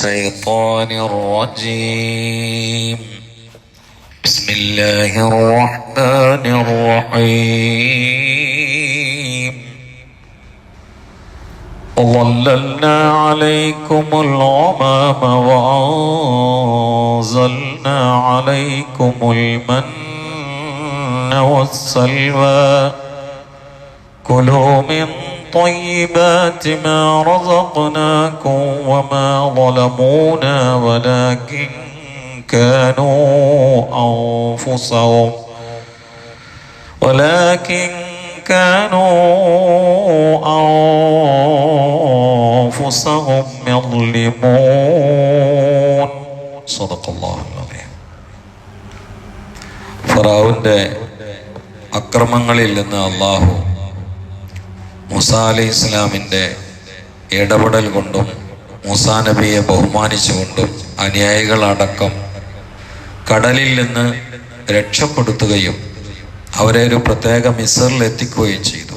الشيطان الرجيم. بسم الله الرحمن الرحيم. وظللنا عليكم الغمام وأنزلنا عليكم المن والسلوى. كلوا من طيبات ما رزقناكم وما ظلمونا ولكن كانوا أنفسهم ولكن كانوا أنفسهم يظلمون صدق الله العظيم ഫറാവിൻ്റെ അക്രമങ്ങളിൽ നിന്ന് അള്ളാഹു മുസ അലൈഹി ഇസ്ലാമിന്റെ ഇടപെടൽ കൊണ്ടും മൂസാ നബിയെ ബഹുമാനിച്ചുകൊണ്ടും അനുയായികളടക്കം കടലിൽ നിന്ന് രക്ഷപ്പെടുത്തുകയും അവരെ ഒരു പ്രത്യേക മിസറിൽ എത്തിക്കുകയും ചെയ്തു.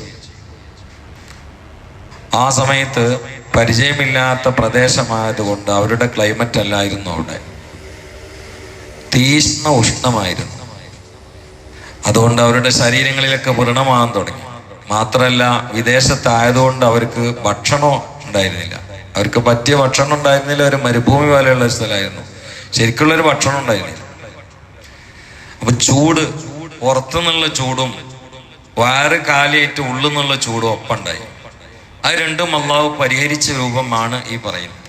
ആ സമയത്ത് പരിചയമില്ലാത്ത പ്രദേശമായതുകൊണ്ട് അവരുടെ ക്ലൈമറ്റ് അല്ലായിരുന്നു അവിടെ. തീഷ്ണ ഉഷ്ണമായിരുന്നു. അതുകൊണ്ട് അവരുടെ ശരീരങ്ങളിലൊക്കെ വ്രണമാകാൻ തുടങ്ങി. മാത്രമല്ല വിദേശത്തായതുകൊണ്ട് അവർക്ക് ഭക്ഷണം ഉണ്ടായിരുന്നില്ല. അവർക്ക് പറ്റിയ ഭക്ഷണം ഉണ്ടായിരുന്നില്ല ഒരു മരുഭൂമി പോലെയുള്ള ഒരു സ്ഥലമായിരുന്നു. ശരിക്കുള്ളൊരു ഭക്ഷണം ഉണ്ടായിരുന്നില്ല. അപ്പൊ ചൂട് പുറത്തുനിന്നുള്ള ചൂടും വയറ് കാലിയേറ്റ് ഉള്ളിൽ നിന്നുള്ള ചൂടും ഒപ്പുണ്ടായി അത് രണ്ടും അള്ളാഹു പരിഹരിച്ച രൂപമാണ് ഈ പറയുന്നത്.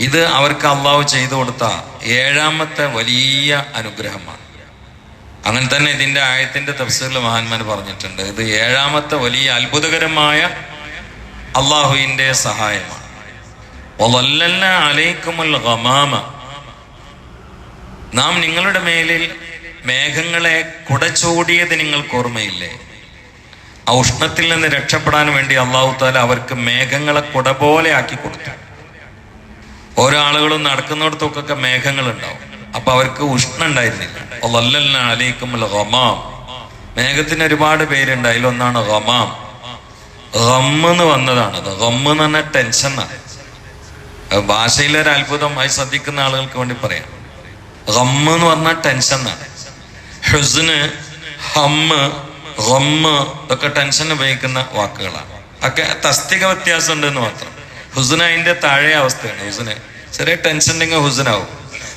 ഇത് അവർക്ക് അള്ളാഹു ചെയ്തു കൊടുത്ത ഏഴാമത്തെ വലിയ അനുഗ്രഹമാണ്. അങ്ങനെ തന്നെ ഇതിന്റെ ആയത്തിന്റെ തഫ്സീറിൽ മഹാന്മാർ പറഞ്ഞിട്ടുണ്ട്. ഇത് ഏഴാമത്തെ വലിയ അത്ഭുതകരമായ അള്ളാഹുവിന്റെ സഹായമാണ്. ഗമാമ. നാം നിങ്ങളുടെ മേലിൽ മേഘങ്ങളെ കുടച്ചൂടിയത് നിങ്ങൾക്ക് ഓർമ്മയില്ലേ? ആ ഉഷ്ണത്തിൽ നിന്ന് രക്ഷപ്പെടാൻ വേണ്ടി അള്ളാഹു താല അവർക്ക് മേഘങ്ങളെ കുട പോലെ ആക്കി കൊടുത്തു. ഓരോ ആളുകളും നടക്കുന്നിടത്തൊക്കെ മേഘങ്ങൾ ഉണ്ടാവും അപ്പൊ അവർക്ക് ഉഷ്ണം ഉണ്ടായിരുന്നില്ല അല്ലല്ല അലൈക്കും ഗമാം മേഘത്തിന് ഒരുപാട് പേരുണ്ട് അതിലൊന്നാണ് ഗമാം ഗമ്മ് എന്ന് വന്നതാണത് ഗമ്മ് എന്ന് പറഞ്ഞാൽ ടെൻഷൻ എന്നാണ്. ഭാഷയിലെ ഒരു അത്ഭുതം അത് ശ്രദ്ധിക്കുന്ന ആളുകൾക്ക് വേണ്ടി പറയാം. ഗമ്മ് എന്ന് പറഞ്ഞാൽ ടെൻഷൻ എന്നാണ്. ഹുസ്ന് ഹമ്മ് ഇതൊക്കെ ടെൻഷൻ ഉപയോഗിക്കുന്ന വാക്കുകളാണ്. ഒക്കെ തസ്തിക വ്യത്യാസം ഉണ്ടെന്ന് മാത്രം. ഹുസ്ന അതിന്റെ താഴെ അവസ്ഥയാണ് ഹുസിന്. ചെറിയ ടെൻഷൻ ഉണ്ടെങ്കിൽ ഹുസ്നാവും.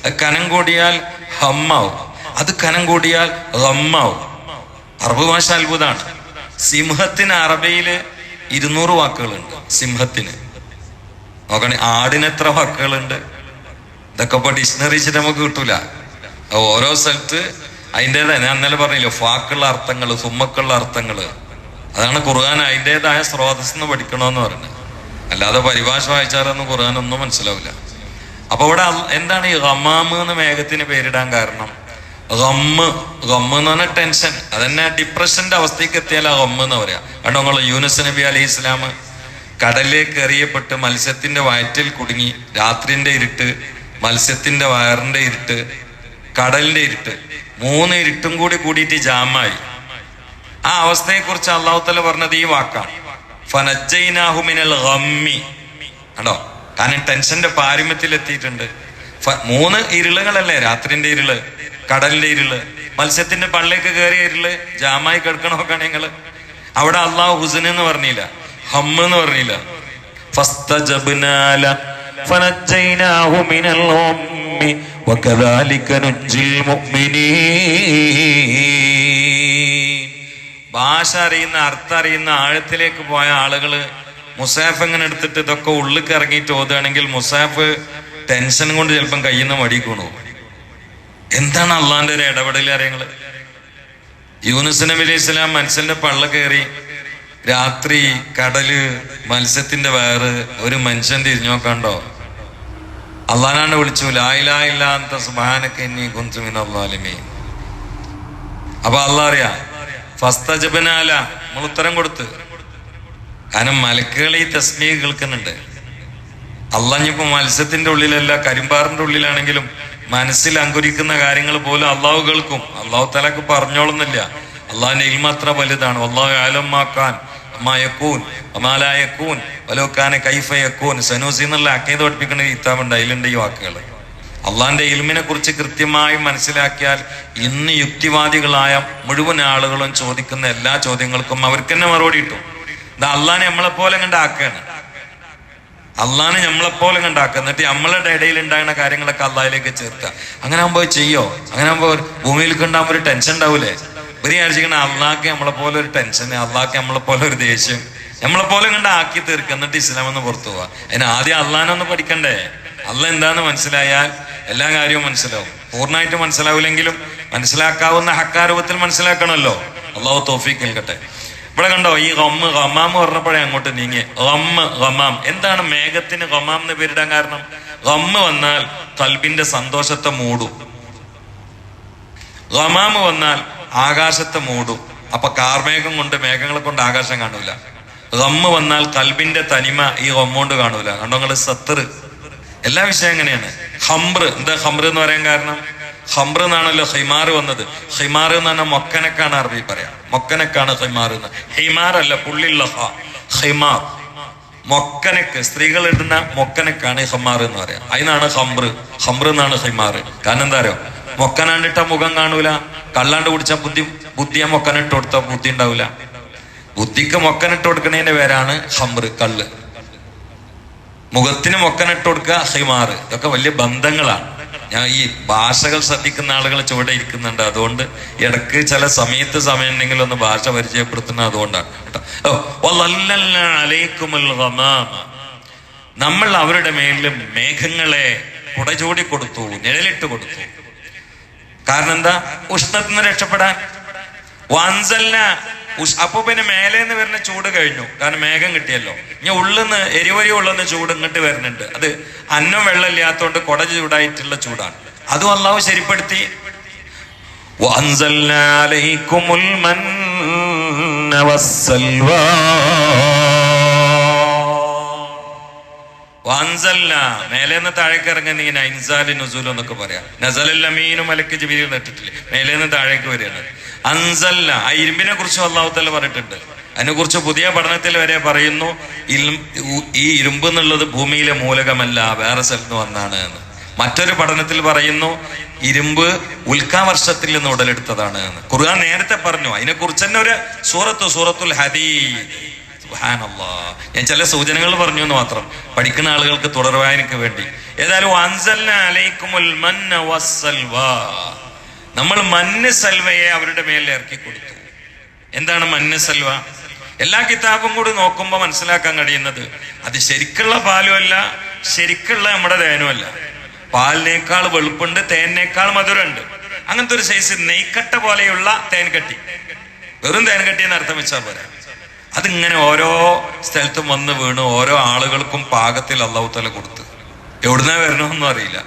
കനം കൂടിയാൽ ഹമ്മാവും. അത് കനം കൂടിയാൽ റമ്മാവും. അറബ് ഭാഷ അത്ഭുതമാണ് സിംഹത്തിന് അറബിയിൽ ഇരുന്നൂറ് വാക്കുകളുണ്ട്. സിംഹത്തിന്. നോക്കണേ ആടിന് എത്ര വാക്കുകളുണ്ട്? ഇതൊക്കെ ഇപ്പൊ ഡിക്ഷണറി വെച്ചിട്ട് നമുക്ക് കിട്ടൂല. ഓരോ സ്ഥലത്ത് അതിന്റെതായ ഞാൻ ഇന്നലെ പറഞ്ഞില്ലോ ഫാക്കുള്ള അർത്ഥങ്ങൾ സുമ്മക്കുള്ള അർത്ഥങ്ങൾ അതാണ് ഖുർആൻ അതിന്റെതായ സ്രോതസ് എന്ന് പഠിക്കണമെന്ന് പറഞ്ഞത്. അല്ലാതെ പരിഭാഷ വായിച്ചാലൊന്നും ഖുർആൻ ഒന്നും മനസ്സിലാവില്ല. അപ്പൊ ഇവിടെ എന്താണ് ഈ ഗമാമ് എന്ന് മേഘത്തിന് പേരിടാൻ കാരണം? ഗമ്മ് ഗമ്മ് എന്ന് പറഞ്ഞാൽ ടെൻഷൻ അതന്നെ ഡിപ്രഷന്റെ അവസ്ഥയ്ക്ക് എത്തിയാൽ ആ എന്ന് പറയാം. കണ്ടോ നിങ്ങൾ യൂനുസ് നബി അലി ഇസ്ലാം കടലിലേക്ക് എറിയപ്പെട്ട് മത്സ്യത്തിന്റെ വയറ്റിൽ കുടുങ്ങി രാത്രിന്റെ ഇരുട്ട് മത്സ്യത്തിന്റെ വയറിന്റെ ഇരുട്ട് കടലിന്റെ ഇരുട്ട് മൂന്ന് ഇരുട്ടും കൂടി കൂടിയിട്ട് ജാമായി. ആ അവസ്ഥയെ കുറിച്ച് അള്ളാഹുത്തല പറഞ്ഞത് ഈ വാക്കാണ് ഫനജൈനാഹുമിനൽ ഗമ്മി കണ്ടോ? കാരണം ടെൻഷന്റെ പാരമ്യത്തിലെത്തിയിട്ടുണ്ട് മൂന്ന് ഇരുളുകളല്ലേ? രാത്രിന്റെ ഇരുൾ കടലിന്റെ ഇരുൾ മത്സ്യത്തിന്റെ പള്ളിയൊക്കെ കയറിയ ഇരുൾ ജാമായി കിടക്കണമൊക്കെ ഞങ്ങൾ. അവിടെ അള്ളാഹു ഹുസൻ എന്ന് പറഞ്ഞില്ല ഹമ്മ് എന്ന് പറഞ്ഞില്ല. ഭാഷ അറിയുന്ന അർത്ഥം അറിയുന്ന ആഴത്തിലേക്ക് പോയ ആളുകൾ മുസാഫ് എങ്ങനെ എടുത്തിട്ട് ഇതൊക്കെ ഉള്ളിൽ ഇറങ്ങിയിട്ട് ഓതുകയാണെങ്കിൽ മുസാഫ് ടെൻഷൻ കൊണ്ട് ചിലപ്പം കയ്യിൽ നിന്ന് മടിക്കണു എന്താണ് അള്ളാന്റെ ഒരു ഇടപെടൽ അറിയങ്ങൾ യൂനുസ് നബി അലൈഹി സ്വലാം മത്സ്യന്റെ പള്ള കയറി രാത്രി കടൽ മത്സ്യത്തിന്റെ വയറ് ഒരു മനുഷ്യൻ തിരിഞ്ഞു നോക്കണ്ടോ? അള്ളാനാണ് വിളിച്ചു ലായിലായില്ലാത്ത സുബാനൊക്കെ ഇനി കുഞ്ചുമിനല്ലാലിമേ അപ്പൊ അള്ളാ അറിയാ ഫസ്തജബനാല നമ്മൾ ഉത്തരം കൊടുത്ത് കാരണം മലക്കുകൾ ഈ തസ്മീ കേൾക്കുന്നുണ്ട്. അള്ളാഞ്ഞിപ്പോ മത്സ്യത്തിന്റെ ഉള്ളിലല്ല കരിമ്പാറിന്റെ ഉള്ളിലാണെങ്കിലും മനസ്സിൽ അങ്കുരിക്കുന്ന കാര്യങ്ങൾ പോലും അള്ളാഹു കേൾക്കും. അള്ളാഹു തലക്ക് പറഞ്ഞോളുന്നില്ല അള്ളാഹിന്റെ ഇൽമ അത്ര വലുതാണ്. അള്ളാഹു ആലമ്മാക്കാൻ അമ്മായക്കൂൻ അമാലായക്കൂൻ വലോക്കാനെ കൈഫയക്കൂൻ സനൂസി എന്നുള്ള അക്കീത് പഠിപ്പിക്കുന്ന കിതാബുണ്ട് അതിലുണ്ട് ഈ വാക്കുകൾ. അള്ളാന്റെ ഇൽമിനെ കുറിച്ച് കൃത്യമായി മനസ്സിലാക്കിയാൽ ഇന്ന് യുക്തിവാദികളായ മുഴുവൻ ആളുകളും ചോദിക്കുന്ന എല്ലാ ചോദ്യങ്ങൾക്കും അവർക്ക് തന്നെ മറുപടി കിട്ടും. ഇത് അള്ളാനെ നമ്മളെ പോലെ കണ്ടാക്കുകയാണ് അള്ളാനെ നമ്മളെപ്പോലെ കണ്ടാക്കുക എന്നിട്ട് നമ്മളുടെ ഇടയിൽ ഉണ്ടാകുന്ന കാര്യങ്ങളൊക്കെ അള്ളാഹിലേക്ക് ചേർക്കുക അങ്ങനെ ആകുമ്പോൾ ചെയ്യോ? അങ്ങനെ ആകുമ്പോൾ ഭൂമിയിൽ കണ്ടാകുമ്പോൾ ഒരു ടെൻഷൻ ഉണ്ടാവൂലേ? ഇവർ വിചാരിച്ചിരിക്കണ അള്ളാഹ്ക്ക് നമ്മളെ പോലെ ഒരു ടെൻഷൻ അള്ളാഹ്ക്ക് നമ്മളെ പോലെ ഒരു ദേഷ്യം നമ്മളെ പോലെ കണ്ട് ആക്കി തീർക്കുക എന്നിട്ട് ഇസ്ലാം എന്ന് പുറത്തു പോവാ. അതിന് ആദ്യം അള്ളാനൊന്ന് പഠിക്കണ്ടേ? അള്ള എന്താന്ന് മനസ്സിലായാൽ എല്ലാ കാര്യവും മനസ്സിലാവും. പൂർണമായിട്ട് മനസ്സിലാവില്ലെങ്കിലും മനസ്സിലാക്കാവുന്ന ഹക്കാരൂപത്തിൽ മനസ്സിലാക്കണമല്ലോ. അള്ളാഹു തോഫീക്ക് നൽകട്ടെ. ഇവിടെ കണ്ടോ ഈ ഗമ്മ് ഗമാം പറഞ്ഞപ്പോഴേ അങ്ങോട്ട് നീങ്ങി. ഗമ്മ് ഗമാം എന്താണ് മേഘത്തിന് ഗമാം എന്ന് പേരിടാൻ കാരണം? ഗമ്മ് വന്നാൽ കൽബിന്റെ സന്തോഷത്തെ മൂടും. ഗമാമ് വന്നാൽ ആകാശത്തെ മൂടും. അപ്പൊ കാർമേഘം കൊണ്ട് മേഘങ്ങളെ കൊണ്ട് ആകാശം കാണൂല. ഗമ്മ് വന്നാൽ കൽബിന്റെ തനിമ ഈ ഗമ്മോണ്ട് കാണൂല. കണ്ടോ നിങ്ങൾ? സത്തറ് എല്ലാ വിഷയം എങ്ങനെയാണ്? ഹംബ്ര് എന്താ ഹംബ്ര് എന്ന് പറയാൻ കാരണം? ഹംബ്ര് എന്നാണല്ലോ ഹൈമാർ വന്നത്. ഹൈമാർ എന്ന് പറഞ്ഞാൽ മൊക്കനക്കാണ് അറബി പറയാം. മൊക്കനക്കാണ് ഹൈമാർ എന്ന്. ഹൈമാർ അല്ല പുള്ളിയുള്ള ഹ ഹൈമാർ മൊക്കനക്ക് സ്ത്രീകൾ ഇടുന്ന മൊക്കനക്കാണ് ഹമാർ എന്ന് പറയാം. അതിനാണ് ഹംറ് ഹംറ് എന്നാണ് ഹൈമാർ കാരണം എന്താ അറിയോ? മൊക്കനാണ്ടിട്ട മുഖം കാണൂല. കള്ളാണ്ട് കുടിച്ച ബുദ്ധി ബുദ്ധിയെ മൊക്കനിട്ട് കൊടുത്ത ബുദ്ധി ഉണ്ടാവില്ല ബുദ്ധിക്ക് മൊക്കനിട്ട് കൊടുക്കുന്നതിന്റെ പേരാണ് ഹംറ് കള്ള്. മുഖത്തിന് മൊക്കനിട്ട് കൊടുക്കുക ഹൈമാർ ഇതൊക്കെ വലിയ ബന്ധങ്ങളാണ്. ഞാൻ ഈ ഭാഷകൾ ശ്രദ്ധിക്കുന്ന ആളുകൾ ചുവടെ ഇരിക്കുന്നുണ്ട്. അതുകൊണ്ട് ഇടയ്ക്ക് ചില സമയത്ത് സമയം ഒന്ന് ഭാഷ പരിചയപ്പെടുത്തുന്നത് അതുകൊണ്ടാണ് കേട്ടോ. നമ്മൾ അവരുടെ മേലിലും മേഘങ്ങളെ കുടചൂടി കൊടുത്തു നിഴലിട്ട് കൊടുത്തു. കാരണം എന്താ? ഉഷ്ണത്തിന് രക്ഷപ്പെടാൻ. വാൻസല്ല ഉഷ് അപ്പൊ പിന്നെ മേലേന്ന് വരുന്ന ചൂട് കഴിഞ്ഞു കാരണം മേഘം കിട്ടിയല്ലോ ഇനി ഉള്ളിന്ന് എരിവരി ഉള്ളുന്ന ചൂട് ഇങ്ങോട്ട് വരുന്നുണ്ട് അത് അന്നം വെള്ളം ഇല്ലാത്തതുകൊണ്ട് കൊട ചൂടായിട്ടുള്ള ചൂടാണ് അതും അള്ളാഹു ശരിപ്പെടുത്തി وأنزلنا عليكم المن والسلوى വാൻസല്ല മേലേന്ന് താഴേക്ക് ഇറങ്ങുന്ന ഇങ്ങനെ ഇൻസാലി നുസൂൽ എന്നൊക്കെ പറയാം. നസലല്ലമീനും മലക്ക് ജിബിയിൽ നട്ടിട്ടില്ലേ മേലേന്ന് താഴേക്ക് വരികയാണ്. അൻസല്ല ആ ഇരുമ്പിനെ കുറിച്ച് അള്ളാഹുത്തല്ല പറഞ്ഞിട്ടുണ്ട്. അതിനെക്കുറിച്ച് പുതിയ പഠനത്തിൽ വരെ പറയുന്നു ഈ ഇരുമ്പ് എന്നുള്ളത് ഭൂമിയിലെ മൂലകമല്ല വേറെ സ്ഥലത്ത് വന്നാണ് എന്ന്. മറ്റൊരു പഠനത്തിൽ പറയുന്നു ഇരുമ്പ് ഉൽക്കാവർഷത്തിൽ നിന്ന് ഉടലെടുത്തതാണ് എന്ന്. ഖുർആൻ നേരത്തെ പറഞ്ഞു അതിനെക്കുറിച്ച് തന്നെ ഒരു സൂറത്ത് സൂറത്തുൽ ഹദീദ്. ഞാൻ ചില സൂചനകൾ പറഞ്ഞു എന്ന് മാത്രം. പഠിക്കുന്ന ആളുകൾക്ക് തുടർവായനക്ക് വേണ്ടി. ഏതായാലും മന്ന. നമ്മൾ മന്ന് സൽവയെ അവരുടെ മേലിൽ ഇറക്കി കൊടുത്തു. എന്താണ് മന്ന് സൽവ? എല്ലാ കിതാബും കൂടി നോക്കുമ്പോൾ മനസ്സിലാക്കാൻ കഴിയുന്നത് അത് ശരിക്കുള്ള പാലും അല്ല ശരിക്കുള്ള നമ്മുടെ തേനുമല്ല. പാലിനേക്കാൾ വെളുപ്പുണ്ട് തേനേക്കാൾ മധുരമുണ്ട്. അങ്ങനത്തെ ഒരു സൈസ് നെയ്ക്കട്ട പോലെയുള്ള തേൻ കട്ടി. വെറും തേൻ കട്ടി എന്ന് അർത്ഥം വെച്ചാൽ പോരാ. അതിങ്ങനെ ഓരോ സ്ഥലത്തും വന്ന് വീണ് ഓരോ ആളുകൾക്കും പാകത്തിൽ അള്ളാഹു തല കൊടുത്ത്. എവിടുന്ന വരണമെന്നും അറിയില്ല.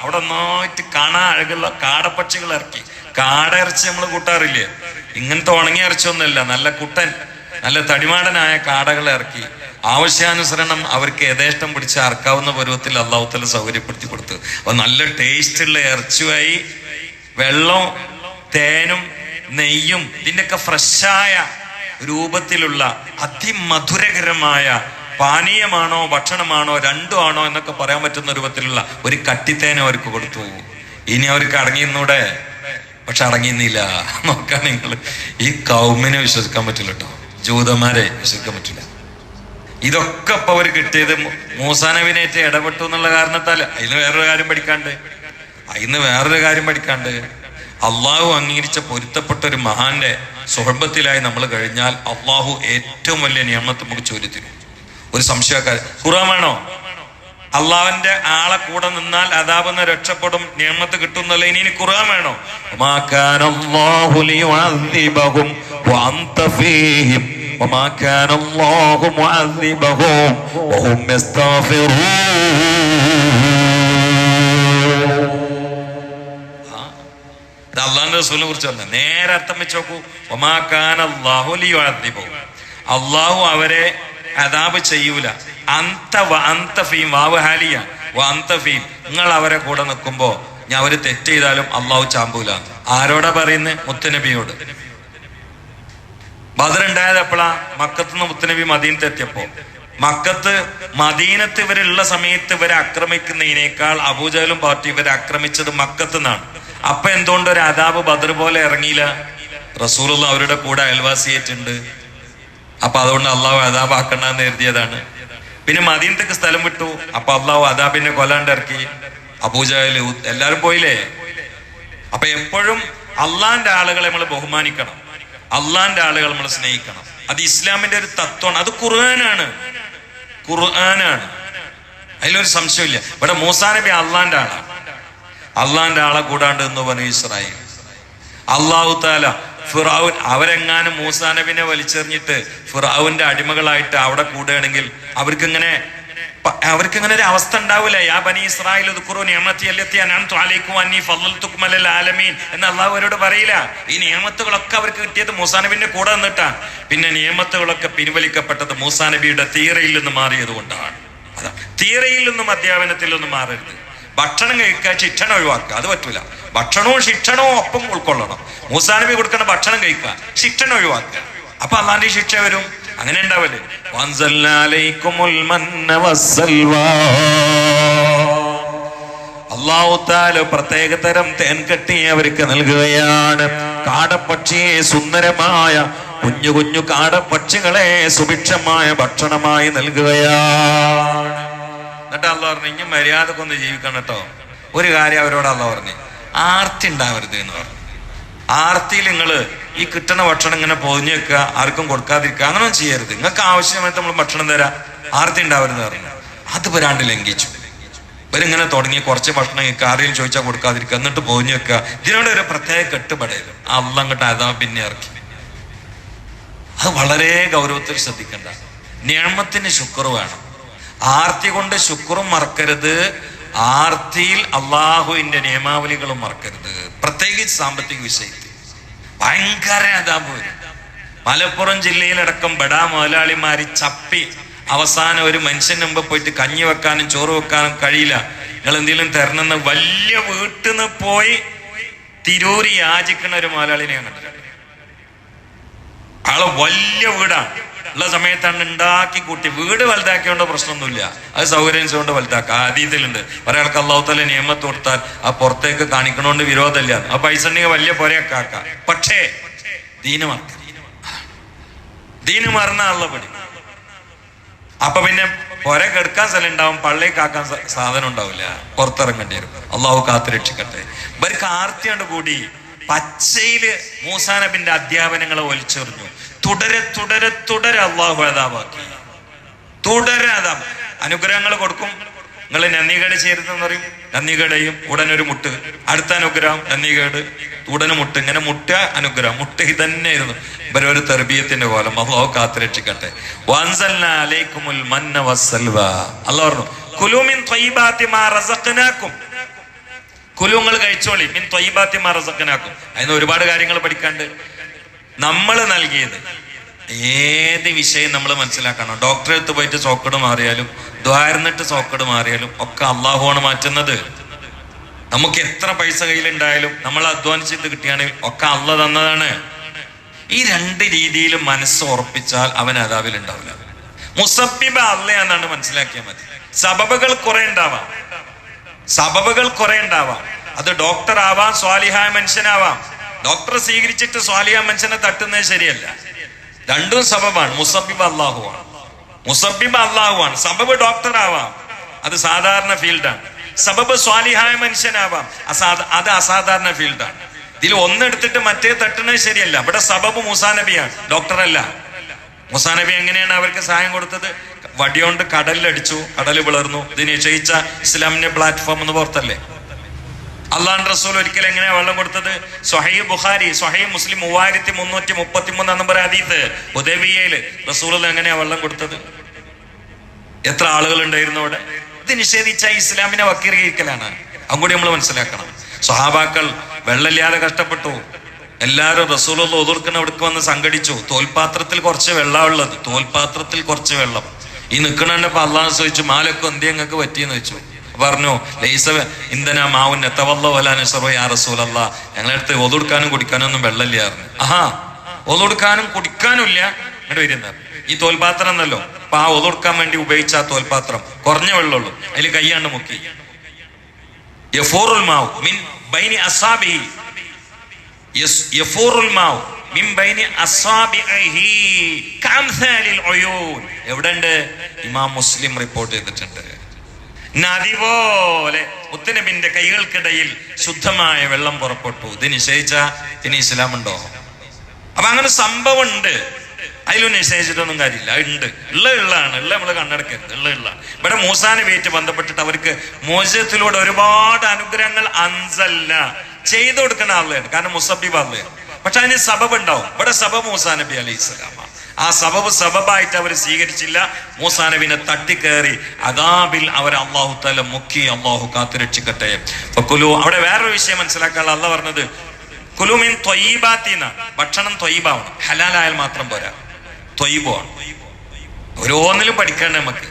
അവിടെ ഒന്നായിട്ട് കാണാൻ അഴകുള്ള കാടപ്പക്ഷികൾ ഇറക്കി. കാട ഇറച്ചി നമ്മൾ കൂട്ടാറില്ലേ? ഇങ്ങനത്തെ ഉണങ്ങിയ ഇറച്ചിയൊന്നുമില്ല നല്ല കുട്ടൻ നല്ല തടിമാടനായ കാടകൾ ഇറക്കി. ആവശ്യാനുസരണം അവർക്ക് യഥേഷ്ടം പിടിച്ച് അറക്കാവുന്ന പരുവത്തിൽ അള്ളാഹുത്തല സൗകര്യപ്പെടുത്തി കൊടുത്തു. അപ്പൊ നല്ല ടേസ്റ്റുള്ള ഇറച്ചിയായി വെള്ളം തേനും നെയ്യും ഇതിന്റെയൊക്കെ ഫ്രഷായ രൂപത്തിലുള്ള അതിമധുരകരമായ പാനീയമാണോ ഭക്ഷണമാണോ രണ്ടും ആണോ എന്നൊക്കെ പറയാൻ പറ്റുന്ന രൂപത്തിലുള്ള ഒരു കട്ടിത്തേന അവർക്ക് കൊടുത്തു. ഇനി അവർക്ക് അടങ്ങിയിരുന്നൂടെ പക്ഷെ അടങ്ങിയിരുന്നില്ല നോക്കാൻ നിങ്ങൾ. ഈ കൗമിനെ വിശ്വസിക്കാൻ പറ്റില്ല കേട്ടോ. ജൂതന്മാരെ വിശ്വസിക്കാൻ പറ്റില്ല. ഇതൊക്കെ ഇപ്പൊ അവർ കിട്ടിയത് മൂസാനവിനേറ്റ് ഇടപെട്ടു എന്നുള്ള കാരണത്താൽ അതിന് വേറൊരു കാര്യം പഠിക്കാണ്ട്. അതിന് വേറൊരു കാര്യം പഠിക്കാണ്ട്. അള്ളാഹു അംഗീകരിച്ച പൊരുത്തപ്പെട്ട ഒരു മഹാന്റെ സുഹൃബത്തിലായി നമ്മൾ കഴിഞ്ഞാൽ അള്ളാഹു ഏറ്റവും വലിയ നിയമത്തെ നമുക്ക് ചോദ്യത്തിനും ഒരു സംശയക്കാരൻ ഖുറാൻ വേണോ അള്ളാഹുവിന്റെ ആളെ കൂടെ നിന്നാൽ അതാപെന്ന് രക്ഷപ്പെടും നിയമത്ത് കിട്ടുന്നല്ല ഇനി ഇനി ഖുർആൻ വേണോ وما كان الله ليعذبهم وأنت فيهم وما كان الله معذبهم وهم يستغفرون ഇത് അള്ളാഹിന്റെ റസൂലിനെ കുറിച്ച് പറഞ്ഞ നേരെ അർത്ഥം വെച്ച് നോക്കൂ. ഒമാക്കാൻ അള്ളാഹു. അള്ളാഹു അവരെ അതാബ് ചെയ്യൂല. അന്ത അന്ത ഫീം വാവ് ഹാലിയ. അന്ത ഫീം. നിങ്ങൾ അവരെ കൂടെ നിൽക്കുമ്പോ ഞാൻ അവർ തെറ്റ് ചെയ്താലും അള്ളാഹു ചാമ്പൂല. ആരോടാ പറയുന്നത് മുത്തനബിയോട്. ബദർ ഉണ്ടായത് എപ്പോഴാ മക്കത്ത് നിന്ന് മുത്തനബി മദീനത്ത് എത്തിയപ്പോ. മക്കത്ത് മദീനത്ത് ഇവരുള്ള സമയത്ത് ഇവരെ ആക്രമിക്കുന്നതിനേക്കാൾ അബൂജഹലും പാർട്ടി ഇവരെ ആക്രമിച്ചത് മക്കത്ത് നിന്നാണ് അപ്പൊ എന്തുകൊണ്ട് ഒരു അതാബ് ബദർ പോലെ ഇറങ്ങിയില്ല? റസൂലുള്ള അവരുടെ കൂടെ അയൽവാസിയായിട്ടുണ്ട്. അപ്പൊ അതുകൊണ്ട് അള്ളാഹു അതാബാക്കണ്ടെന്ന് എഴുതിയതാണ്. പിന്നെ മദീനത്തേക്ക് സ്ഥലം വിട്ടു. അപ്പൊ അള്ളാഹു അതാബിനെ കൊല്ലാണ്ട് ഇറക്കി. അബൂജാൽ എല്ലാരും പോയില്ലേ? അപ്പൊ എപ്പോഴും അള്ളാന്റെ ആളുകളെ നമ്മൾ ബഹുമാനിക്കണം. അള്ളാന്റെ ആളുകൾ നമ്മൾ സ്നേഹിക്കണം. അത് ഇസ്ലാമിന്റെ ഒരു തത്വമാണ്. അത് ഖുർആനാണ്. ഖുർആനാണ്. അതിലൊരു സംശയമില്ല ഇവിടെ മൂസാ നബി അള്ളാന്റെ ആളാണ്. അള്ളാന്റെ ആളെ കൂടാണ്ട് എന്ന് പറഞ്ഞു ഇസ്രായേൽ. അള്ളാഹു താല ഫിറാവുൻ അവരെങ്ങാനും മൂസാനബിനെ വലിച്ചെറിഞ്ഞിട്ട് ഫിറാവുന്റെ അടിമകളായിട്ട് അവിടെ കൂടുകയാണെങ്കിൽ അവർക്കിങ്ങനെ അവർക്ക് ഇങ്ങനെ ഒരു അവസ്ഥ ഉണ്ടാവില്ല യാ ബനി ഇസ്രായേൽ എന്ന് അള്ളാഹു അവരോട് പറയില്ല. ഈ നിയമത്തുകളൊക്കെ അവർക്ക് കിട്ടിയത് മൂസാനബിന്റെ കൂടെ നിന്നിട്ടാ. പിന്നെ നിയമത്തുകളൊക്കെ പിൻവലിക്കപ്പെട്ടത് മൂസാനബിയുടെ തീറയിൽ നിന്ന് മാറിയത് കൊണ്ടാണ്. തീറയിൽ നിന്നും അധ്യാപനത്തിൽ നിന്നും മാറരുത്. ഭക്ഷണം കഴിക്കുക ശിക്ഷണം ഒഴിവാക്കുക. അത് പറ്റൂല. ഭക്ഷണവും ശിക്ഷണവും ഒപ്പം ഉൾക്കൊള്ളണം. മൂസാനബി കൊടുക്കുന്ന ഭക്ഷണം കഴിക്കുക ശിക്ഷണം ഒഴിവാക്കുക. അപ്പൊ അള്ളാന്റെ ശിക്ഷ വരും. അങ്ങനെ ഉണ്ടാവല്ലേ? അള്ളാഹുത്താൽ പ്രത്യേക തരം തേൻ കെട്ടി അവർക്ക് നൽകുകയാണ്. കാടപ്പക്ഷിയെ സുന്ദരമായ കുഞ്ഞു കുഞ്ഞു കാടപ്പക്ഷികളെ സുഭിക്ഷമായ ഭക്ഷണമായി നൽകുകയാണ്. എന്നിട്ട് അല്ല പറഞ്ഞു ഇനി മര്യാദക്കൊന്ന് ജീവിക്കണം കേട്ടോ. ഒരു കാര്യം അവരോട് അല്ല പറഞ്ഞു ആർത്തി ഉണ്ടാവരുത് എന്ന് പറഞ്ഞു. ആർത്തിയിൽ നിങ്ങൾ ഈ കിട്ടുന്ന ഭക്ഷണം ഇങ്ങനെ പൊതിഞ്ഞു വെക്കുക ആർക്കും കൊടുക്കാതിരിക്കുക അങ്ങനൊന്നും ചെയ്യരുത്. നിങ്ങൾക്ക് ആവശ്യമായിട്ട് നമ്മൾ ഭക്ഷണം തരാ ആർത്തി ഉണ്ടാവരുത് പറഞ്ഞു. അത് വരാണ്ട് ലംഘിച്ചു. ഇവരിങ്ങനെ തുടങ്ങി കുറച്ച് ഭക്ഷണം കഴിക്കുക ആരെയും ചോദിച്ചാൽ കൊടുക്കാതിരിക്കുക എന്നിട്ട് പൊതിഞ്ഞു വെക്കുക. ഇതിനോട് ഒരു പ്രത്യേക കെട്ടുപടയില്ല അല്ല അങ്ങോട്ട് അതാ പിന്നെ ഇറക്കി. അത് വളരെ ഗൗരവത്തിൽ ശ്രദ്ധിക്കേണ്ട. നിയമത്തിന് ശുക്ർ വേണം. ആർത്തി കൊണ്ട് ശുക്റും മറക്കരുത്. ആർത്തിയിൽ അള്ളാഹുവിന്റെ നിയമാവലികളും മറക്കരുത്. പ്രത്യേകിച്ച് സാമ്പത്തിക വിഷയത്തിൽ. ഭയങ്കര അതാപ് വരും. മലപ്പുറം ജില്ലയിലടക്കം ബഡാ മുതലാളിമാര് ചപ്പി അവസാനം ഒരു മനുഷ്യന് മുമ്പ് പോയിട്ട് കഞ്ഞി വെക്കാനും ചോറ് വെക്കാനും കഴിയില്ല. നിങ്ങൾ എന്തെങ്കിലും തരണമെന്ന് വലിയ വീട്ടിൽ നിന്ന് പോയി തിരൂരി യാചിക്കുന്ന ഒരു മുതലാളിനെ ഞാൻ കണ്ടിട്ടുണ്ട് ആൾ വലിയ വീടാണ്. ഉള്ള സമയത്താണ് ഉണ്ടാക്കി കൂട്ടി. വീട് വലുതാക്കിയോണ്ട് പ്രശ്നമൊന്നുമില്ല. അത് സൗകര്യം കൊണ്ട് വലുതാക്കുക അതീതിലുണ്ട് ഒരാൾക്ക് അള്ളാഹുത്തല നിയമത്ത് കൊടുത്താൽ ആ പുറത്തേക്ക് കാണിക്കണോണ്ട് വിരോധമില്ല. ആ പൈസ ഉണ്ടെങ്കിൽ വലിയ പുരയൊക്കെ ആക്കാം. പക്ഷേ ദീന മറക്ക. ദീന് മറന്ന ആളുടെ പടി അപ്പൊ പിന്നെ പുര കെടുക്കാൻ സ്ഥലം ഉണ്ടാവും പള്ളി കാക്കാൻ സാധനം ഉണ്ടാവില്ല. പുറത്തിറങ്ങേണ്ടി വരും. അള്ളാഹു കാത്തു രക്ഷിക്കട്ടെ. ഇവർക്ക് ആർത്തിയോണ്ട് കൂടി പച്ചയിൽ മൂസാനബിന്റെ അധ്യാപനങ്ങളെ ഒലിച്ചെറിഞ്ഞു. തുടരെ തുടരെ തുടരെ അള്ളാഹു അതാവാക്കി തുടരെ അതാ. അനുഗ്രഹങ്ങൾ കൊടുക്കും. നിങ്ങൾ നന്ദികേട് ചേരുന്നെന്ന് പറയും. നന്ദികേടയും ഉടനൊരു മുട്ട്. അടുത്ത അനുഗ്രഹം നന്ദികേട്. ഉടനെ മുട്ട്. ഇങ്ങനെ മുട്ട അനുഗ്രഹം. മുട്ട ഇതന്നെയായിരുന്നു. ഇവരൊരു തെർബീയത്തിന്റെ കോലം. അള്ളാഹു കാത്തുരക്ഷിക്കട്ടെ വാൻസൽന അലൈക്കുമുൽ മന്ന പറഞ്ഞു കുലുങ്ങൾ കഴിച്ചോളി. മിൻ തൊയ്ബാത്തി മാ റസഖ്നാക്കും. അതിന് ഒരുപാട് കാര്യങ്ങൾ പഠിക്കാണ്ട് നമ്മൾ നൽകിയത്. ഏത് വിഷയം നമ്മൾ മനസ്സിലാക്കണം. ഡോക്ടറെ അടുത്ത് പോയിട്ട് സോക്കട് മാറിയാലും ദ്വാരന്നിട്ട് സോക്കട് മാറിയാലും ഒക്കെ അള്ളാഹുവാണ് മാറ്റുന്നത്. നമുക്ക് എത്ര പൈസ കയ്യിലുണ്ടായാലും നമ്മൾ അധ്വാനിച്ചിട്ട് കിട്ടിയാണെങ്കിൽ ഒക്കെ അള്ള തന്നതാണ്. ഈ രണ്ട് രീതിയിലും മനസ്സ് ഉറപ്പിച്ചാൽ അവൻ അതാവിൽ ഉണ്ടാവില്ല. മുസബിബ അല്ലയാന്നാണ് മനസ്സിലാക്കിയാൽ മതി. സബബുകൾ കുറെ ഉണ്ടാവാം. സബബുകൾ കുറെ ഉണ്ടാവാം. അത് ഡോക്ടർ ആവാം സ്വാലിഹായ മനുഷ്യനാവാം. ഡോക്ടർ സ്വീകരിച്ചിട്ട് സ്വാലിയ മനുഷ്യനെ തട്ടുന്നത് ശരിയല്ല. രണ്ടും സബബാണ്. മുസബിബ് അള്ളാഹുവാണ് മുസബിബ് അള്ളാഹുവാണ് സബബ് ഡോക്ടർ ആവാം അത് സാധാരണ ഫീൽഡാണ്. സബബ് സ്വാലിഹായ മനുഷ്യനാവാം. അസാധ അത് അസാധാരണ ഫീൽഡാണ്. ഇതിൽ ഒന്നെടുത്തിട്ട് മറ്റേ തട്ടുന്നത് ശരിയല്ല. ഇവിടെ സബബ് മുസാ നബിയാണ്. ഡോക്ടറല്ല. മുസാ നബി എങ്ങനെയാണ് അവർക്ക് സഹായം കൊടുത്തത്? വടിയോണ്ട് കടലിലടിച്ചു. കടൽ വിളർന്നു. ഇത് നിശ്ചയിച്ച ഇസ്ലാമിന്റെ പ്ലാറ്റ്ഫോം എന്ന് പുറത്തല്ലേ? അള്ളാൻ റസൂൽ ഒരിക്കൽ എങ്ങനെയാ വെള്ളം കൊടുത്തത്? സൊഹൈ ബുഖാരി സൊഹൈ മുസ്ലിം മൂവായിരത്തി മുന്നൂറ്റി മുപ്പത്തി മൂന്ന് നമ്പർ അതീത് ഉദവിയയിൽ റസൂൽ എങ്ങനെയാ വെള്ളം കൊടുത്തത്? എത്ര ആളുകൾ ഉണ്ടായിരുന്നു അവിടെ? ഇത് നിഷേധിച്ച ഇസ്ലാമിനെ വക്കീകരിക്കലാണ് അതും കൂടി നമ്മൾ മനസ്സിലാക്കണം. സ്വഹാബാക്കൾ വെള്ളമില്ലാതെ കഷ്ടപ്പെട്ടു. എല്ലാവരും റസൂലുള്ള ഒതുർക്കുന്ന അവിടേക്ക് വന്ന് സംഘടിച്ചു. തോൽപാത്രത്തിൽ കുറച്ച് വെള്ളമുള്ളത് തോൽപാത്രത്തിൽ കുറച്ച് വെള്ളം. ഈ നിൽക്കണ അള്ളാഹ് ചോദിച്ചു മാലൊക്കെ എന്ത് ഞങ്ങൾക്ക് പറ്റിയെന്ന് വെച്ചു പറഞ്ഞു ഇന്ധന മാവുൻ എത്തവല്ലോ വലാനുസറോ യാ റസൂലല്ല. ഞങ്ങളടുത്ത് ഒതുടുക്കാനും കുടിക്കാനും ഒന്നും വെള്ളമില്ലായിരുന്നു ആഹാ ഒതുടുക്കാനും കുടിക്കാനും ഇല്ല. എന്നിട്ട് വരുന്ന ഈ തോൽപാത്രം എന്നല്ലോ. അപ്പൊ ആ ഒതുടുക്കാൻ വേണ്ടി ഉപയോഗിച്ച ആ തോൽപാത്രം കുറഞ്ഞ വെള്ളമുള്ളൂ അതിൽ കൈയാണ്ട് മുക്കി. യഫൂറുൽ മാവ് മിൻ ബൈനി അസാബി മാവ് മിൻ ബൈനി അസാബിഹി ഇമാം മുസ്ലിം റിപ്പോർട്ട് ചെയ്തിട്ടുണ്ട്. നദി പോലെ മുത്തനബിന്റെ കൈകൾക്കിടയിൽ ശുദ്ധമായ വെള്ളം പുറപ്പെട്ടു. ഇത് നിശ്ചയിച്ച ഇനി ഇസ്ലാം ഉണ്ടോ അപ്പൊ അങ്ങനെ സംഭവം ഉണ്ട് അതിലും നിശ്ചയിച്ചിട്ടൊന്നും കാര്യമില്ല. ഉണ്ട്. ഉള്ള ഉള്ളതാണ് ഉള്ള നമ്മൾ കണ്ണെടുക്കരുത്. ഉള്ള ഉള്ള. ഇവിടെ മൂസാനെ വേറ്റ് ബന്ധപ്പെട്ടിട്ട് അവർക്ക് മോചനത്തിലൂടെ ഒരുപാട് അനുഗ്രഹങ്ങൾ അൻസല്ല. ചെയ്തു കൊടുക്കുന്ന ആളുകളാണ്. കാരണം മുസബിബ് ആളുകളാണ് പക്ഷെ അതിന് സബബ് ഉണ്ടാവും. ഇവിടെ സബബ് മൂസാ നബി അലൈഹി സ്വലാമാണ് ആ സബബ് സബബായിട്ട് അവർ സ്വീകരിച്ചില്ല. മൂസാനബിനെ തട്ടി തട്ടിക്കേറി അദാബിൽ അവർ അള്ളാഹു തല മുക്കി അള്ളാഹു കാത്തുരക്ഷിക്കട്ടെ രക്ഷിക്കട്ടെ. കുലു അവിടെ വേറൊരു വിഷയം മനസ്സിലാക്കാനുള്ള അല്ല പറഞ്ഞത് കുലുമിൻ ത്വയ്യീബാത്തിന്ന. ഭക്ഷണം ത്വയ്യീബാവണം. ഹലാലായാൽ മാത്രം പോരാ. ത്വയ്ബാണ് ഓരോന്നിലും പഠിക്കണം നമുക്ക്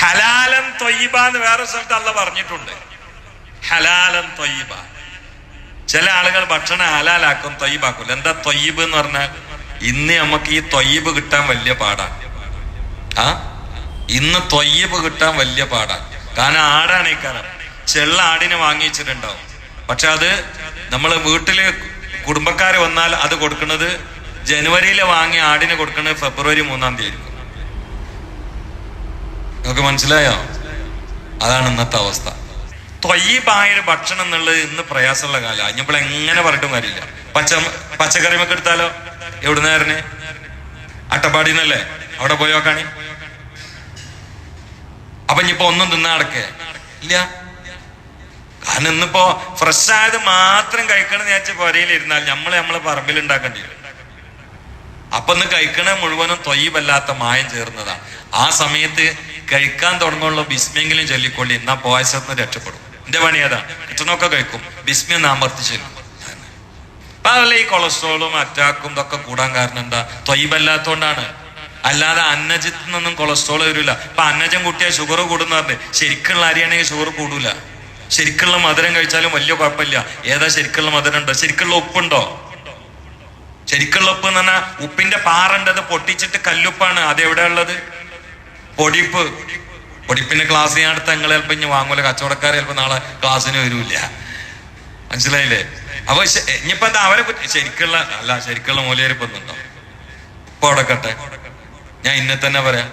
ഹലാലം ത്വയ്ബാന്ന് വേറെ സ്ഥലത്ത് അല്ല പറഞ്ഞിട്ടുണ്ട്. ഹലാലം ത്വയ്ബ ചില ആളുകൾ ഭക്ഷണം ഹലാലാക്കും ത്വയ്യബാക്കൂല. എന്താ ത്വയ്ബ് എന്ന് പറഞ്ഞാൽ? ഇന്ന് നമുക്ക് ഈ തൊയ്യബ് കിട്ടാൻ വലിയ പാടാണ് ആ? ഇന്ന് തൊയ്യബ് കിട്ടാൻ വലിയ പാടാണ് കാരണം ആടാണ് ഈ കാരണം ചെള്ള ആടിനെ വാങ്ങിച്ചിട്ടുണ്ടാവും പക്ഷെ അത് നമ്മൾ വീട്ടിൽ കുടുംബക്കാർ വന്നാൽ അത് കൊടുക്കുന്നത് ജനുവരിയിൽ വാങ്ങിയ ആടിന് കൊടുക്കുന്നത് ഫെബ്രുവരി മൂന്നാം തീയതി. ആയിരിക്കും നിങ്ങൾക്ക് മനസ്സിലായോ? അതാണ് ഇന്നത്തെ അവസ്ഥ. തൊയ്യബായ ഭക്ഷണം എന്നുള്ളത് ഇന്ന് പ്രയാസമുള്ള കാലം. ഇനിയിപ്പോൾ എങ്ങനെ പറഞ്ഞിട്ടും കാര്യമില്ല. പച്ച പച്ചക്കറി നമുക്ക് എടുത്താലോ? എവിടുന്നായിരുന്നു അട്ടപ്പാടിന്നല്ലേ? അവിടെ പോയി നോക്കാണി. അപ്പൊ ഇനിയിപ്പോ ഒന്നും തിന്നാ അടക്കേ ഇല്ല. കാരണം ഇന്നിപ്പോ ഫ്രഷ് ആയത് മാത്രം കഴിക്കണം വിചാരിച്ച പുരയിലിരുന്നാൽ നമ്മൾ നമ്മളെ പറമ്പിൽ ഉണ്ടാക്കേണ്ടി വരും. അപ്പൊ ഇന്ന് കഴിക്കണ മുഴുവനും തൊയ്യബല്ലാത്ത മായം ചേർന്നതാ. ആ സമയത്ത് കഴിക്കാൻ തുടങ്ങുള്ള ബിസ്മെങ്കിലും ചൊല്ലിക്കൊള്ളി എന്നാ പോയസത്തിന് രക്ഷപ്പെടും. എന്റെ പണി അതാ കിട്ടണമൊക്കെ കഴിക്കും. ബിസ്മി അപ്പൊ അതല്ല ഈ കൊളസ്ട്രോളും അറ്റാക്കും ഇതൊക്കെ കൂടാൻ കാരണം എന്താ? തൊയ്ബല്ലാത്തോണ്ടാണ് അല്ലാതെ അന്നജത്തിൽ നിന്നും കൊളസ്ട്രോൾ വരില്ല ഇപ്പൊ അന്നജം കൂട്ടിയാൽ ഷുഗർ കൂടുന്ന പറഞ്ഞ്. ശരിക്കുള്ള അരിയാണെങ്കിൽ ഷുഗർ കൂടൂല. ശരിക്കുള്ള മധുരം കഴിച്ചാലും വലിയ കുഴപ്പമില്ല. ഏതാ ശരിക്കുള്ള മധുരം ഉണ്ടോ? ശരിക്കുള്ള ഉപ്പുണ്ടോ? ശരിക്കുള്ള ഉപ്പ് എന്ന് പറഞ്ഞാൽ ഉപ്പിന്റെ പാറുണ്ടത് പൊട്ടിച്ചിട്ട് കല്ലുപ്പാണ്. അതെവിടെ ഉള്ളത്? പൊടിപ്പ്. പൊടിപ്പിന്റെ ക്ലാസ് ഞാൻ അടുത്ത് ഞങ്ങൾ ചിലപ്പോൾ ഇനി വാങ്ങൂല. കച്ചവടക്കാർ ചിലപ്പോൾ നാളെ ക്ലാസ്സിന് വരൂല മനസ്സിലായില്ലേ? അപ്പൊ ഇനിയിപ്പോ എന്താ അവരെ ശരിക്കുള്ള അല്ല ശരിക്കുള്ള മൂലയരിപ്പൊന്നുണ്ടോ ഇപ്പൊ അടക്കട്ടെ ഞാൻ ഇന്നെ തന്നെ പറയാം.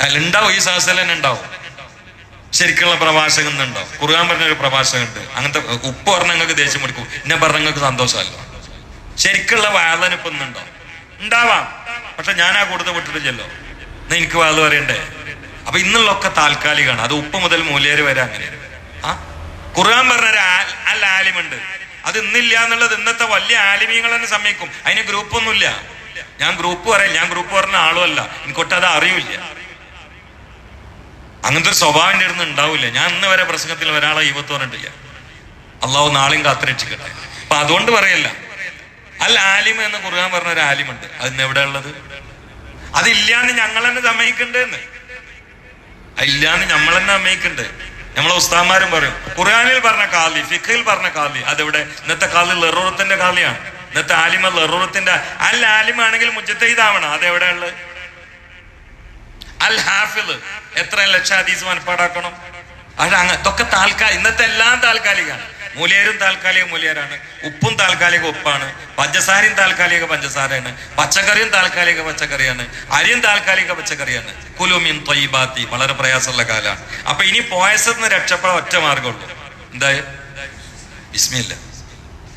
അല്ല ഉണ്ടാവും ഈ സഹസല തന്നെ ഉണ്ടാവും ശരിക്കുള്ള പ്രഭാഷകൻ ഉണ്ടാവും കുറുകാൻ പറഞ്ഞ ഒരു പ്രഭാഷകൻ ഉണ്ട്. അങ്ങനത്തെ ഉപ്പ് പറഞ്ഞ നിങ്ങൾക്ക് ദേഷ്യം പിടിക്കും. എന്നെ പറഞ്ഞ നിങ്ങൾക്ക് സന്തോഷമല്ലോ. ശരിക്കുള്ള വാളനിപ്പ് ഒന്നുണ്ടോ? ഉണ്ടാവാം പക്ഷെ ഞാൻ ആ കൂടുതൽ വിട്ടിട്ടില്ലല്ലോ. എന്നാ എനിക്ക് വാദം പറയണ്ടേ? അപ്പൊ ഇന്നുള്ളൊക്കെ താൽക്കാലികമാണ് അത് ഉപ്പ് മുതൽ മൂലേര് വരെ അങ്ങനെ. ആ? ഖുർആൻ പറഞ്ഞ ഒരു അൽ ആലിമുണ്ട്. അത് ഇന്നില്ല എന്നുള്ളത് ഇന്നത്തെ വലിയ ആലിമീങ്ങൾ തന്നെ സമ്മതിക്കും. അതിന് ഗ്രൂപ്പൊന്നുമില്ല ഞാൻ ഗ്രൂപ്പ് പറയാം. ഞാൻ ഗ്രൂപ്പ് പറഞ്ഞ ആളുമല്ല. എനിക്കൊട്ട് അത് അറിയില്ല. അങ്ങനത്തെ ഒരു സ്വഭാവം എന്റെ അടുത്ത് ഉണ്ടാവില്ല. ഞാൻ ഇന്ന് വരെ പ്രസംഗത്തിൽ ഒരാളെ ഈവത്ത് പറഞ്ഞിട്ടില്ല. അള്ളാഹു നാളെയും കാത്തിരക്ഷിക്കട്ടെ. അപ്പൊ അതുകൊണ്ട് പറയല്ല. അൽ ആലിമ എന്ന് കുറുകാൻ പറഞ്ഞ ഒരു ആലിമുണ്ട്. അതിന്ന് എവിടെ ഉള്ളത്? അതില്ലാന്ന് ഞങ്ങൾ തന്നെ സമ്മതിക്കണ്ടെന്ന്. അതില്ലാന്ന് നമ്മൾ തന്നെ സമ്മതിക്കണ്ട്? നമ്മളെ ഉസ്താന്മാരും പറയും ഖുർആനിൽ പറഞ്ഞ കാലി ഫിഖിൽ പറഞ്ഞ കാലി അതെവിടെ ഇന്നത്തെ കാലി ലെറൂറത്തിന്റെ കാലിയാണ് ഇന്നത്തെ ആലിമ ലെറൂറത്തിന്റെ അൽ ആലിമാണെങ്കിൽ മുജത്തൈതാവണം അതെവിടെ ഉള്ളത് അൽ ഹാഫിദ് എത്ര ലക്ഷം ഹദീസ് മനപ്പാടാക്കണം. അത് അങ്ങ് താൽക്കാലിക ഇന്നത്തെ എല്ലാം താൽക്കാലികമാണ് മൂലിയരും താൽക്കാലിക മൂലിയരാണ്. ഉപ്പും താൽക്കാലിക ഉപ്പാണ്. പഞ്ചസാരയും താൽക്കാലിക പഞ്ചസാരയാണ്. പച്ചക്കറിയും താൽക്കാലിക പച്ചക്കറിയാണ്. അരിയും താൽക്കാലിക പച്ചക്കറിയാണ്. കുലുമിൻ തൊയ്ബാത്തി. വളരെ പ്രയാസമുള്ള കാലമാണ്. അപ്പൊ ഇനി പോയസത്തിന് രക്ഷപ്പെടാൻ ഒറ്റ മാർഗമുള്ളൂ. എന്താ ബിസ്മില്ല.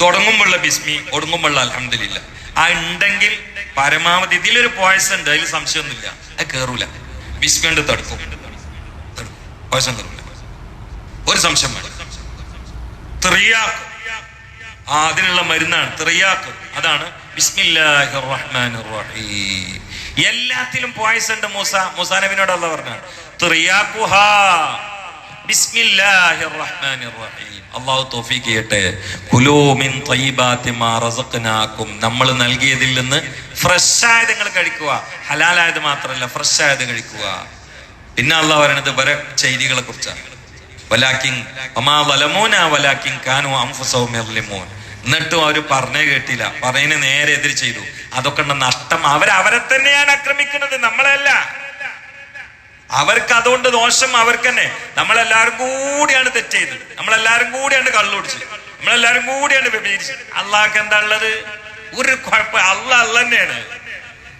തുടങ്ങുമ്പോഴുള്ള ബിസ്മി ഒടുങ്ങുമ്പോഴുള്ള അലഹമില്ല ആ ഉണ്ടെങ്കിൽ പരമാവധി ഇതിലൊരു പോയസ് ഉണ്ട്. അതിൽ സംശയമൊന്നുമില്ല. അത് കേറൂല. ബിസ്മി കൊണ്ട് തടുക്കും. പോയസം ഒരു സംശയം വേണം ത്രിയാക്ക് ആ അതിനുള്ള മരുന്നാണ് ത്രിയാക്ക് അതാണ് റഹീം എല്ലാത്തിലും പോയസ് ഉണ്ട് മൂസ. മൂസാ നബിനോട് അല്ല പറഞ്ഞാണ് റഹീം അള്ളാഹു മിൻ മാ റസഖനാകും നമ്മൾ നൽകിയതിൽ നിന്ന് ഫ്രഷ് ആയത് നിങ്ങൾ കഴിക്കുക. ഹലാലായത് മാത്രമല്ല ഫ്രഷ് ആയത് കഴിക്കുക. പിന്നെ അള്ളാഹ് പറയണത് വരെ ചെയ്തികളെ കുറിച്ചാണ്. എന്നിട്ടും അവർ പറഞ്ഞേ കേട്ടില്ല. പറയുന്ന നേരെ എതിര് ചെയ്തു. അതൊക്കെ നഷ്ടം അവരെ തന്നെയാണ് ആക്രമിക്കുന്നത്. നമ്മളല്ല. അവർക്ക് അതുകൊണ്ട് ദോഷം അവർക്ക് തന്നെ നമ്മളെല്ലാവരും കൂടിയാണ് തെറ്റ് ചെയ്തത്. നമ്മളെല്ലാരും കൂടിയാണ് കള്ളുപിടിച്ചത് നമ്മളെല്ലാരും കൂടിയാണ് വ്യഭിചരിച്ചത് അള്ളാഹ്ക്ക് എന്താ ഉള്ളത്? ഒരു കുഴപ്പം. അല്ല അല്ല തന്നെയാണ്.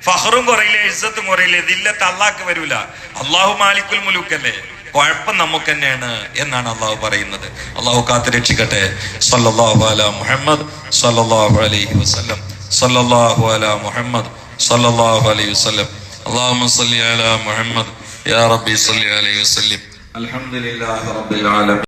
ഫഹറും കുറയില്ല ഇസ്സത്തും കുറയില്ല ഇതില്ലത്ത് അള്ളാഹ്ക്ക് വരൂല. അള്ളാഹു മാലിക്കുൽ മുലൂക്കല്ലേ? കുഴപ്പം നമുക്ക് തന്നെയാണ് എന്നാണ് അള്ളാഹു പറയുന്നത്. അള്ളാഹു കാത്തു രക്ഷിക്കട്ടെ. സല്ലല്ലാഹു അലൈഹി മുഹമ്മദ് സല്ലല്ലാഹു അലൈഹി വസല്ലം. സല്ലല്ലാഹു അലൈഹി മുഹമ്മദ് സല്ലല്ലാഹു അലൈഹി വസല്ലം. അല്ലാഹുമ്മ സല്ലി അലാ മുഹമ്മദ്. യാ റബ്ബി സല്ലി അലൈഹി വസല്ലം. അൽഹംദുലില്ലാഹി റബ്ബിൽ ആലമീൻ.